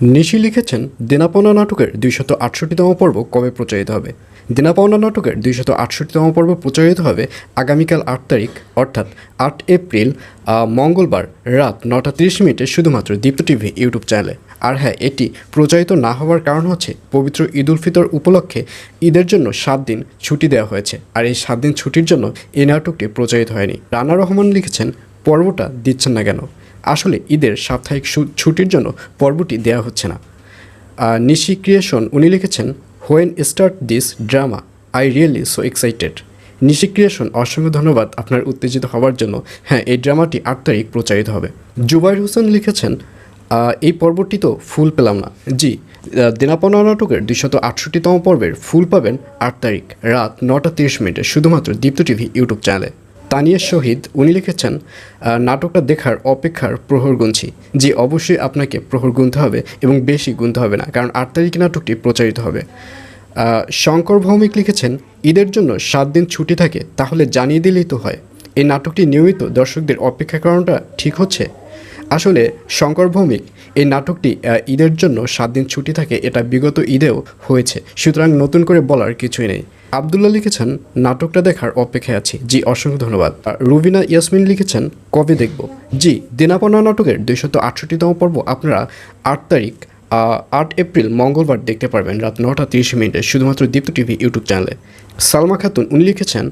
নিশি লিখেছেন দেনাপাওনা নাটকের দুইশত আটষট্টিতম পর্ব কবে প্রচারিত হবে? দেনাপাওনা নাটকের দুইশত আটষট্টিতম পর্ব প্রচারিত হবে আগামীকাল আট তারিখ, অর্থাৎ আট এপ্রিল মঙ্গলবার রাত নটা তিরিশ মিনিটে শুধুমাত্র দীপ্ত টিভি ইউটিউব চ্যানেলে। আর হ্যাঁ এটি প্রচারিত না হওয়ার কারণ হচ্ছে পবিত্র ঈদ উল ফিতর উপলক্ষে ঈদের জন্য সাত দিন ছুটি দেওয়া হয়েছে। আর এই সাত দিন ছুটির জন্য এই নাটকটি প্রচারিত হয়নি। রানা রহমান লিখেছেন, পর্বটা দিচ্ছেন না কেন? আসলে ঈদের সাপ্তাহিক ছুটির জন্য পর্বটি দেওয়া হচ্ছে না। নিশি ক্রিয়েশন, উনি লিখেছেন when start this drama I really so excited Nishi creation, অসংখ্য ধন্যবাদ আপনার উত্তেজিত হওয়ার জন্য। হ্যাঁ এই ড্রামাটি আট তারিখ প্রচারিত হবে। জুবাইর হোসেন লিখেছেন এই পর্বটি তো ফুল পেলাম না। জি দেনাপনা নাটকের দুইশত আটষট্টিতম পর্বের ফুল পাবেন আট তারিখ, রাত নটা তিরিশ মিনিটে, শুধুমাত্র দীপ্ত টিভি ইউটিউব চ্যানেলে। তানিয়া শহীদ, উনি লিখেছেন নাটকটা দেখার অপেক্ষার প্রহর গুনছি জি অবশ্যই আপনাকে প্রহর গুনতে হবে এবং বেশি গুনতে হবে না, কারণ আট তারিখে নাটকটি প্রচারিত হবে। শঙ্কর ভৌমিক লিখেছেন, ঈদের জন্য সাত দিন ছুটি থাকে, তাহলে জানিয়ে দিলেই তো হয়। এই নাটকটি নিয়মিত দর্শকদের অপেক্ষা করানোটা ঠিক হচ্ছে? আসলে শঙ্কর ভৌমিক, এই নাটকটি ঈদের জন্য সাত দিন ছুটি থাকে, এটা বিগত ঈদেও হয়েছে, সুতরাং নতুন করে বলার কিছুই নেই। আবদুল্লাহ লিখেছেন, নাটকটা দেখার অপেক্ষায় আছি। জি, অসংখ্য ধন্যবাদ। রুবিনা ইয়াসমিন লিখেছেন, কবে দেখব? জি, দিনাপনা নাটকের দুইশত আটষট্টিতম পর্ব আপনারা আট তারিখ আট এপ্রিল, মঙ্গলবার দেখতে পারবেন রাত নটা তিরিশ মিনিটে শুধুমাত্র দীপ্ত টিভি ইউটিউব চ্যানেলে। সালমা খাতুন, উনি লিখেছেন,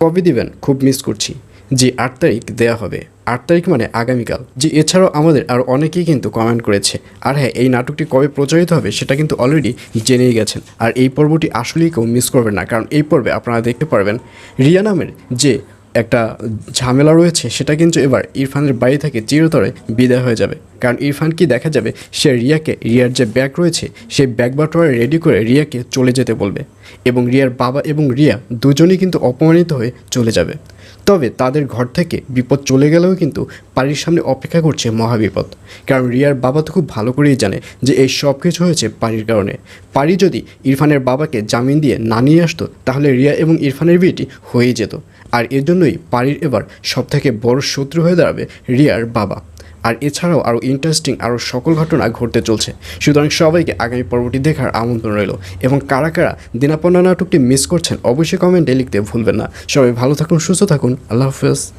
কবে দিবেন? খুব মিস করছি। জি আট তারিখ দেওয়া হবে। আট তারিখ মানে আগামীকাল। যে এছাড়াও আমাদের আর অনেকেই কিন্তু কমেন্ট করেছে। আর হ্যাঁ এই নাটকটি কবে প্রচারিত হবে সেটা কিন্তু অলরেডি জেনেই গেছেন। আর এই পর্বটি আসলেই কেউ মিস করবেন না। কারণ এই পর্বে আপনারা দেখতে পারবেন রিয়া নামের যে একটা ঝামেলা রয়েছে, সেটা কিন্তু এবার ইরফানের বাড়ি থেকে চিরতরে বিদায় হয়ে যাবে। কারণ ইরফান কি দেখা যাবে, সে রিয়াকে, রিয়ার যে ব্যাগ রয়েছে, সেই ব্যাগ বাটোয়ারা রেডি করে রিয়াকে চলে যেতে বলবে। এবং রিয়ার বাবা এবং রিয়া দুজনেই কিন্তু অপমানিত হয়ে চলে যাবে। তবে তাদের ঘর থেকে বিপদ চলে গেলেও কিন্তু বাড়ির সামনে অপেক্ষা করছে মহাবিপদ। কারণ রিয়ার বাবা তো খুব ভালো করেই জানে যে এই সব কিছু হয়েছে পারির কারণে। পারি যদি ইরফানের বাবাকে জামিন দিয়ে না নিয়ে আসতো, তাহলে রিয়া এবং ইরফানের বিয়েটি হয়েই যেত। আর এজন্যই জন্যই পারির এবার সবথেকে বড় শত্রু হয়ে দাঁড়াবে রিয়ার বাবা। আর এছাড়াও আরও ইন্টারেস্টিং আরও সকল ঘটনা ঘটতে চলছে। সুতরাং সবাইকে আগামী পর্বটি দেখার আমন্ত্রণ রইল। এবং কারা কারা দিনাপন্না নাটকটি মিস করছেন, অবশ্যই কমেন্টে লিখতে ভুলবেন না। সবাই ভালো থাকুন, সুস্থ থাকুন। আল্লাহ হাফেজ।